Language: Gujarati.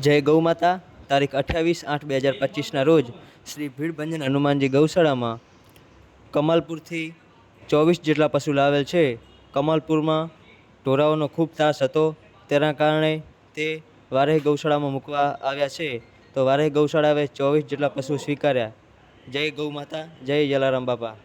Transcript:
જય ગૌ માતા, તારીખ અઠ્યાવીસ આઠ બે હજાર પચીસના રોજ શ્રી ભીડભંજન હનુમાનજી ગૌશાળામાં કમાલપુરથી ચોવીસ જેટલા પશુ લાવેલ છે. કમાલપુરમાં ઢોરાઓનો ખૂબ ત્રાસ હતો. તેના કારણે તે વારેહ ગૌશાળામાં મૂકવા આવ્યા છે. તો વારેહ ગૌશાળાએ ચોવીસ જેટલા પશુ સ્વીકાર્યા. જય ગૌ માતા, જય જલારામ બાપા.